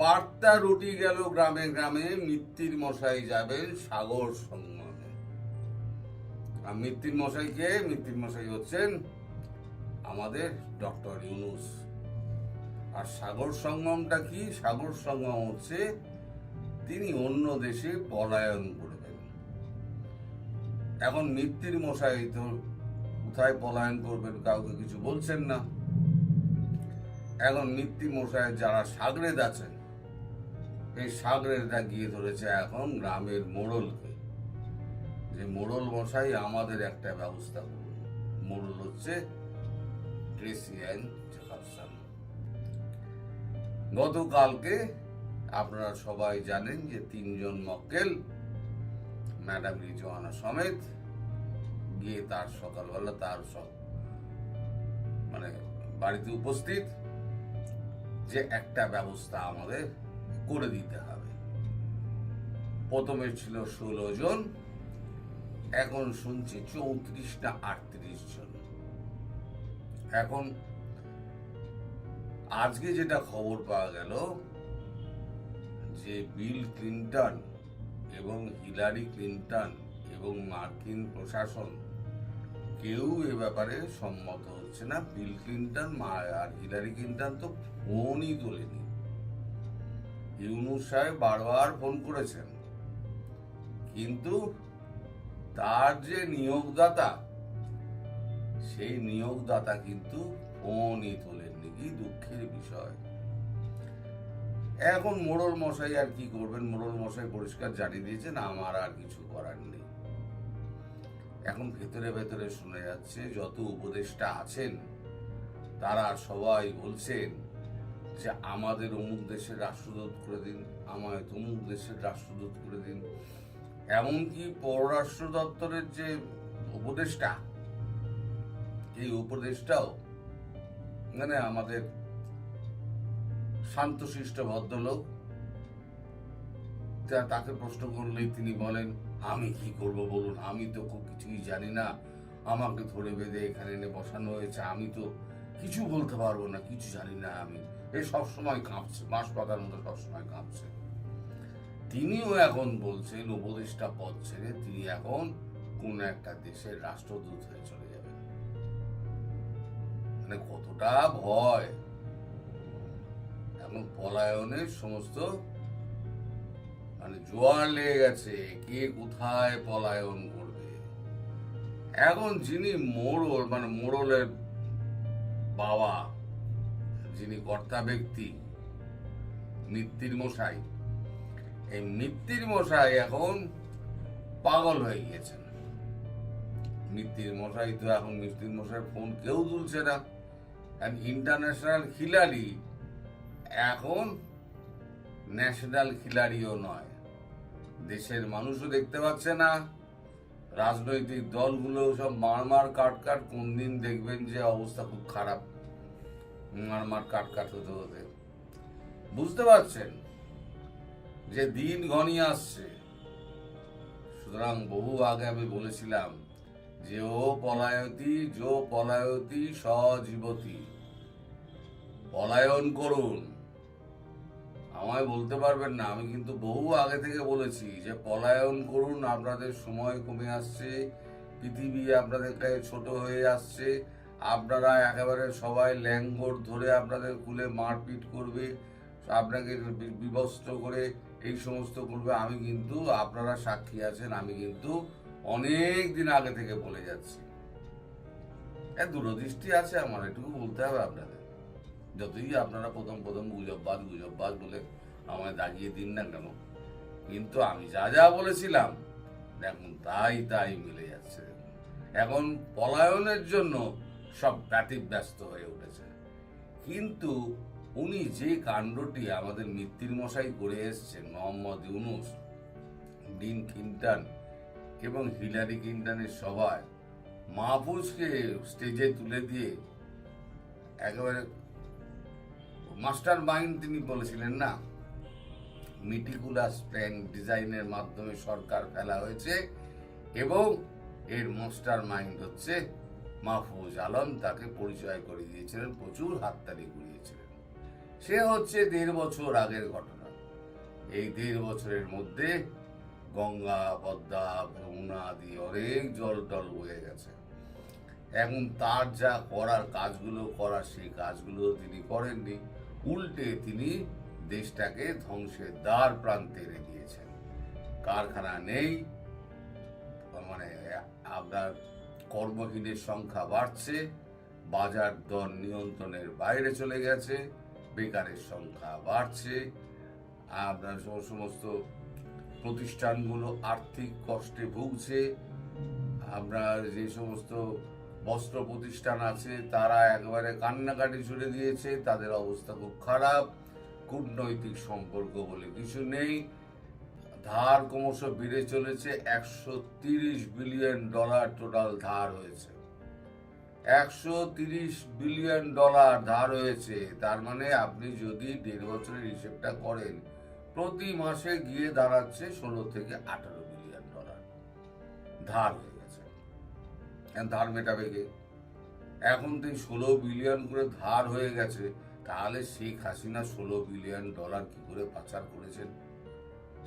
বার্তা রুটি গেল গ্রামে গ্রামে, মিত্তির মশাই যাবেন সাগর সঙ্গমে আর মিত্তির মশাইকে মিত্তির মশাই হচ্ছেন আমাদের ডক্টর ইউনুস। আর সাগর সঙ্গমটা কি? সাগর সঙ্গম হচ্ছে তিনি অন্য দেশে পলায়ন করবেন। এখন মিত্তির মশাই তো কোথায় পলায়ন করবেন কাউকে কিছু বলছেন না। এখন মিত্তি মশাই যারা সাগরেদ আছেন এই সাগরেদরা গিয়ে ধরেছে এখন গ্রামের মোড়লকে। যে মোড়ল মশাই আমাদের একটা ব্যবস্থা করুন। মোড়ল হচ্ছে গতকালকে আপনারা সবাই জানেন যে তিনজন মক্কেল, ম্যাডাম রিজওয়ানা সমেত, গিয়ে তার সকালবেলা তার সব মানে বাড়িতে উপস্থিত যে একটা ব্যবস্থা আমাদের করে দিতে হবে। প্রথমে ছিল ষোলো জন, এখন শুনছি চৌত্রিশ না আটত্রিশ জন। এখন আজকে যেটা খবর পাওয়া গেল, যে বিল ক্লিন্টন এবং হিলারি ক্লিন্টন এবং মার্কিন প্রশাসন কেউ এ ব্যাপারে সম্মত হচ্ছে না। বিল ক্লিন্টন আর হিলারি ক্লিন্টন তো ফোনই তোলেনি। ইউনুস সাহেব বারবার ফোন করেছেন। কিন্তু তার যে নিয়োগদাতা, সেই নিয়োগদাতা কিন্তু ফোনই তোলেননি। কি দুঃখের বিষয়। এখন মোড়ল মশাই আর কি করবেন? মোড়ল মশাই পরিষ্কার জানিয়ে দিয়েছেন, আমার আর কিছু করার নেই। এখন ভেতরে ভেতরে শুনে যাচ্ছে, যত উপদেষ্টা আছেন, তারা সবাই বলছেন যে আমাদের অমুক দেশের রাষ্ট্রদূত করে দিন আমায় তমুক দেশের রাষ্ট্রদূত করে দিন। এমনকি পররাষ্ট্র দপ্তরের যে উপদেষ্টা, এই উপদেষ্টাও মানে আমাদের শান্তশিষ্ট ভদ্রলোক তাকে প্রশ্ন করলেই তিনি বলেন, আমি কি করব বলুন? আমি তো খুব কিছুই জানি না। আমাকে ধরে বেঁধে এখানে এনে বসানো হয়েছে। আমি তো কিছু বলতে পারব না, কিছু জানি না আমি। এ সবসময় কাঁপছে বাঁশ পাতার মতো সবসময় কাঁপছে। তিনিও এখন বলছেন, উপদেষ্টা পদ ছেড়ে তিনি এখন কোন একটা দেশের রাষ্ট্রদূত হয়ে চলে যাবেন। মানে কতটা ভয়। এখন পলায়নের সমস্ত মানে জোয়ার লেগে গেছে, কে কোথায় পলায়ন করবে। এখন যিনি মোড়ল মানে মোড়লের বাবা, যিনি কর্তা ব্যক্তি মিত্তির মশাই। এই মিত্তির মশাই এখন পাগল হয়ে গিয়েছেন। মিত্তির মশাই তো এখন মিত্তির মশাই ফোন কেউ তুলছে না। ইন্টারন্যাশনাল খিলাড়ি, এখন ন্যাশনাল খিলাড়িও নয়। দেশের মানুষও দেখতে পাচ্ছে না। রাজনৈতিক দলগুলো সব মারমার কাট কাট কোন দিন দেখবেন যে অবস্থা খুব খারাপ। মারমার কাট কাট হতে হতে। বুঝতে পারছেন যে দিন ঘনিয়ে আসছে। সুতরাং বহু আগে আমি বলেছিলাম, যে ও পলায়তি, যো পলায়তি সজীবতী পলায়ন করুন। আমায় বলতে পারবেন না, আমি কিন্তু বহু আগে থেকে বলেছি যে পলায়ন করুন, আপনাদের সময় কমে আসছে, পৃথিবী আপনাদের কাছে ছোট হয়ে আসছে, আপনারা একেবারে সবাই ল্যাঙ্গর ধরে আপনাদের কুলে মারপিট করবে, আপনাকে বি- বিবস্ত্র করে এই সমস্ত করবে, আমি কিন্তু, আপনারা সাক্ষী আছেন, আমি কিন্তু অনেক দিন আগে থেকে বলে যাচ্ছি। দূরদৃষ্টি আছে আমার, এটুকু বলতে হবে আপনাদের। যতই আপনারা প্রথম প্রথম গুজববাজ গুজববাজ বলে আমায় দাগিয়ে দিন না কেন? কিন্তু আমি যা যা বলেছিলাম, দেখুন, তাই তাই মিলে যাচ্ছে। এখন পলায়নের জন্য সব ব্যতিব্যস্ত হয়ে উঠেছে। কিন্তু উনি যে কাণ্ডটি আমাদের মৃত্যুর মশাই করে এসছেন, মোহাম্মদ ইউনুস, ডিন ক্লিন্টন এবং হিলারি ক্লিন্টনের সভায়, মাহফুজকে স্টেজে তুলে দিয়ে একেবারে মাস্টার মাইন্ড তিনি বলেছিলেন, না মিটিকুলাস প্ল্যান ডিজাইনের মাধ্যমে সরকার ফেলা হয়েছে এবং এর মাস্টার মাইন্ড হচ্ছে মাহফুজ আলম, তাকে পরিচয় করে দিয়েছিলেন, প্রচুর হাততালি কুড়িয়েছিলেন সে হচ্ছে দেড় বছর আগের ঘটনা। এই দেড় বছরের মধ্যে গঙ্গা, পদ্মা, যমুনা দিয়ে অনেক জল টল বয়ে গেছে। এখন তার যা করার কাজগুলো করার সেই কাজগুলো তিনি করেননি। উল্টে তিনি দেশটাকে ধ্বংসের দ্বার প্রান্তে এনে দিয়েছেন। কারখানা নেই মানে আপনার কর্মহীনের সংখ্যা বাড়ছে, বাজার দর নিয়ন্ত্রণের বাইরে চলে গেছে, বেকারের সংখ্যা বাড়ছে, আপনার সম- সমস্ত প্রতিষ্ঠানগুলো আর্থিক কষ্টে ভুগছে, আপনার যে সমস্ত বস্ত্র প্রতিষ্ঠান আছে, তারা একবারে কান্নাকাটি ছুড়ে দিয়েছে, তাদের অবস্থা খুব খারাপ, কূটনৈতিক সম্পর্ক বলে কিছু নেই। ধার ক্রমশ বেড়ে চলেছে, একশো তিরিশ বিলিয়ন ডলার টোটাল ধার হয়েছে। একশো তিরিশ বিলিয়ন ডলার ধার হয়েছে, তার মানে আপনি যদি দেড় বছরের হিসেবটা করেন, প্রতি মাসে গিয়ে দাঁড়াচ্ছে ষোলো থেকে আঠারো বিলিয়ন ডলার ধার হয়ে এখন ধার মেটাবে কে? এখন তো ষোলো বিলিয়ন করে ধার হয়ে গেছে, তাহলে শেখ হাসিনা ষোলো বিলিয়ন ডলার কি করে পাচার করেছেন?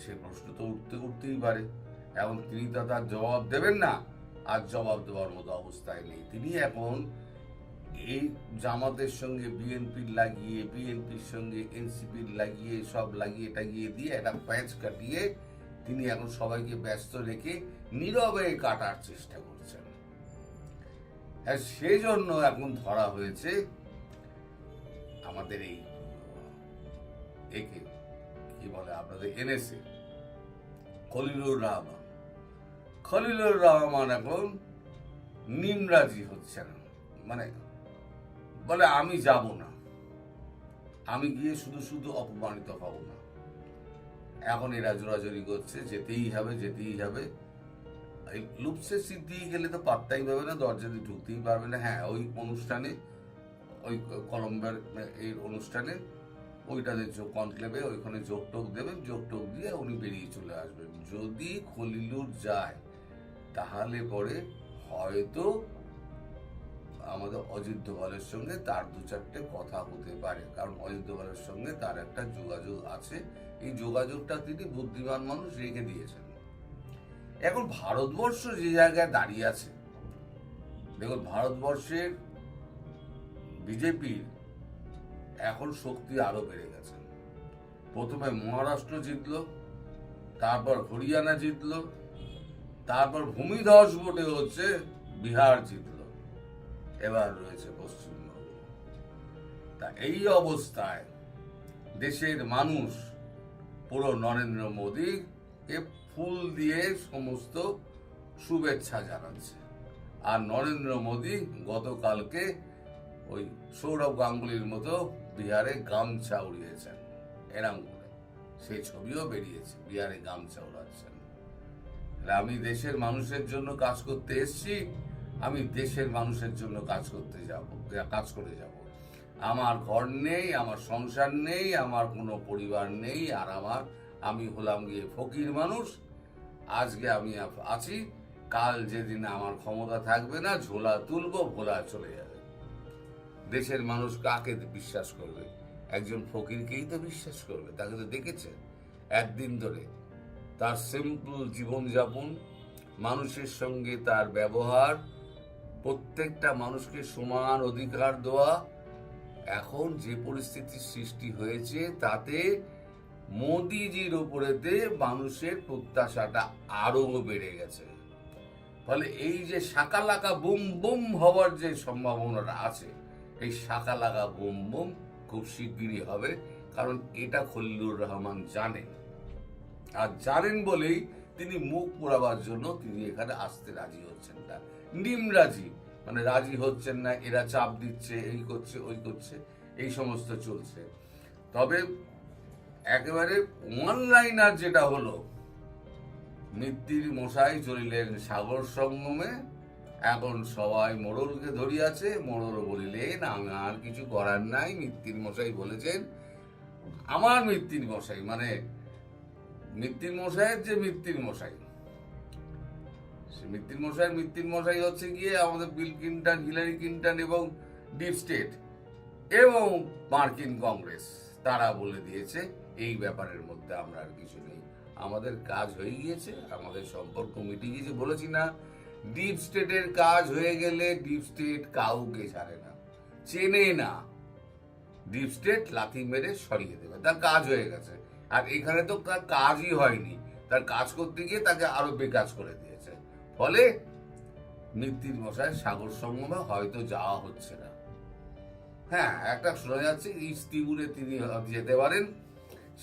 সে প্রশ্ন তো উঠতে উঠতেই পারে। এখন তিনি তো তার জবাব দেবেন না, আর জবাব দেওয়ার মতো অবস্থায় নেই। তিনি এখন এই জামাতের সঙ্গে বিএনপির লাগিয়ে বিএনপির সঙ্গে এনসিপির লাগিয়ে, সব লাগিয়ে টাগিয়ে দিয়ে একটা প্যাচ কাটিয়ে তিনি এখন সবাইকে ব্যস্ত রেখে নীরবে কাটার চেষ্টা করছেন। সেই জন্য এখন ধরা হয়েছে আমাদের এই, একে, কি বলে আপনাদের এনেছে খলিলুর রহমান। খলিলুর রহমান এখন নিমরাজি হচ্ছে না মানে বলে আমি যাব না। আমি গিয়ে শুধু শুধু অপমানিত হব না। এখন এরা জোরাজোরি করছে, যেতেই হবে যেতেই হবে। এই লুপসে সিদ্ধি গেলে তো পাত্তাই পাবে না, দরজা দিয়ে ঢুকতেই পারবে না। হ্যাঁ ওই অনুষ্ঠানে, ওই কলম্বের এই অনুষ্ঠানে ওইটাতে কনক্লেভে ওইখানে যোগ টোক দেবেন যোগ টোক দিয়ে উনি বেরিয়ে চলে আসবেন। যদি খলিলুর যায়, তাহলে পরে হয়তো আমাদের অজিত দোভালের সঙ্গে তার দু চারটে কথা হতে পারে। কারণ অজিত দোভালের সঙ্গে তার একটা যোগাযোগ আছে। এই যোগাযোগটা তিনি বুদ্ধিমান মানুষ রেখে দিয়েছেন। এখন ভারতবর্ষ যে জায়গায় দাঁড়িয়ে আছে, দেখুন ভারতবর্ষের বিজেপির এখন শক্তি আরও বেড়ে গেছে। প্রথমে মহারাষ্ট্র জিতলো, তারপর হরিয়ানা জিতলো, তারপর ভূমিধস ভোটে হচ্ছে বিহার জিতলো, এবার রয়েছে পশ্চিমবঙ্গ। তা এই অবস্থায় দেশের মানুষ পুরো নরেন্দ্র মোদীকে ফুল দিয়ে সমস্ত শুভেচ্ছা জানাচ্ছে। আর নরেন্দ্র মোদী গতকালকে ওই সৌরভ গাঙ্গুলির মতো বিহারে গামছা উড়িয়েছেন। এরাম করে সেই ছবিও বেরিয়েছে, বিহারে গামছা উড়াচ্ছেন। আমি দেশের মানুষের জন্য কাজ করতে এসেছি, আমি দেশের মানুষের জন্য কাজ করতে যাব, কাজ করে যাব। আমার ঘর নেই, আমার সংসার নেই, আমার কোনো পরিবার নেই, আর আমার আমি হলাম গিয়ে ফকির মানুষ, আজকে আমি আছি, কাল যেদিন আমার ক্ষমতা থাকবে না, ঝোলা তুলবো, ভোলা চলে যাবে। দেশের মানুষ কাকে বিশ্বাস করবে? একজন ফকিরকেই তো বিশ্বাস করবে, তাকে তো দেখেছে একদিন ধরে তার সিম্পল জীবনযাপন, মানুষের সঙ্গে তার ব্যবহার, প্রত্যেকটা মানুষকে সমান অধিকার দেওয়া, এখন যে পরিস্থিতির সৃষ্টি হয়েছে, তাতে মোদিজির উপরেতে মানুষের প্রত্যাশাটা আরও বেড়ে গেছে। ফলে এই যে শাকালাকা বুম বুম হওয়ার যে সম্ভাবনাটা আছে, এই শাকালাকা বুম বুম খুব শিগগিরই হবে, কারণ এটা খলিলুর রহমান জানেন। আর জানেন বলেই তিনি মুখ পোড়াবার জন্য তিনি এখানে আসতে রাজি হচ্ছেন না। নিম রাজি মানে রাজি হচ্ছেন না, এরা চাপ দিচ্ছে, এই করছে, ওই করছে, এই সমস্ত চলছে। তবে একেবারে ওয়ান লাইনার যেটা হলো মিত্তির মশাই চলিলেন সাগর সঙ্গমে, এখন সবাই মোড়লকে ধরিয়াছে। মোড়ল বলিলেন আমার কিছু করার নাই। মিত্তির মশাই বলেছেন, আমার মিত্তির মশাই মানে মিত্তির মশাইয়ের যে মিত্তির মশাই, সে মিত্তির মশাইয়ের মিত্তির মশাই হচ্ছে গিয়ে আমাদের বিল কিন্টন হিলারি কিন্টন এবং ডিপ স্টেট এবং মার্কিন কংগ্রেস। তারা বলে দিয়েছে এই ব্যাপারের মধ্যে আমরা আর কিছু নেই। আমাদের কাজ হয়ে গিয়েছে, আমাদের সম্পর্ক মিটে গিয়েছে, বলেছি না ডিপ স্টেটের কাজ হয়ে গেলে ডিপ স্টেট কাউকে ছাড়ে না, চেনে না। ডিপ স্টেট লাথি মেরে সরিয়ে দেবে, তার কাজ হয়ে গেছে। আর এখানে তো তার কাজই হয়নি, তার কাজ করতে গিয়ে তাকে আরও বেকাজ করে দিয়েছে। ফলে মৃত্যুর মশায় সাগর সঙ্গমে হয়তো যাওয়া হচ্ছে না। হ্যাঁ একটা শোনা যাচ্ছে ইস্তিবুরে তিনি যেতে পারেন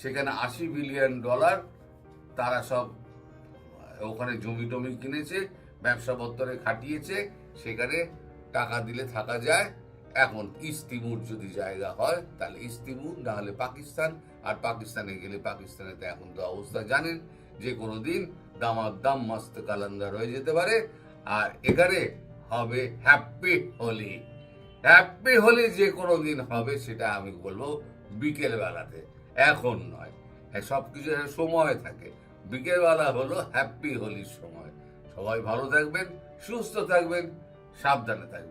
সেখানে আশি বিলিয়ন ডলার তারা সব, ওখানে জমি টমি কিনেছে, ব্যবসা ব্যবসাপত্রে খাটিয়েছে, সেখানে টাকা দিলে থাকা যায়। এখন ইস্তিমুর যদি জায়গা হয়, তাহলে ইস্তিমুর, না হলে পাকিস্তান। আর পাকিস্তানে গেলে পাকিস্তানে তো এখন তো অবস্থা জানেন, যে কোনো দিন দামাদাম মস্ত কালান্দার হয়ে যেতে পারে। আর এখানে হবে হ্যাপি হোলি। হ্যাপি হোলি যে কোনো দিন হবে, সেটা আমি বলব বিকেল বেলাতে এখন নয়। হ্যাঁ সব কিছু সময় থাকে। বিকেলবেলা হলো হ্যাপি হোলির সময়। সবাই ভালো থাকবেন, সুস্থ থাকবেন, সাবধানে থাকবেন।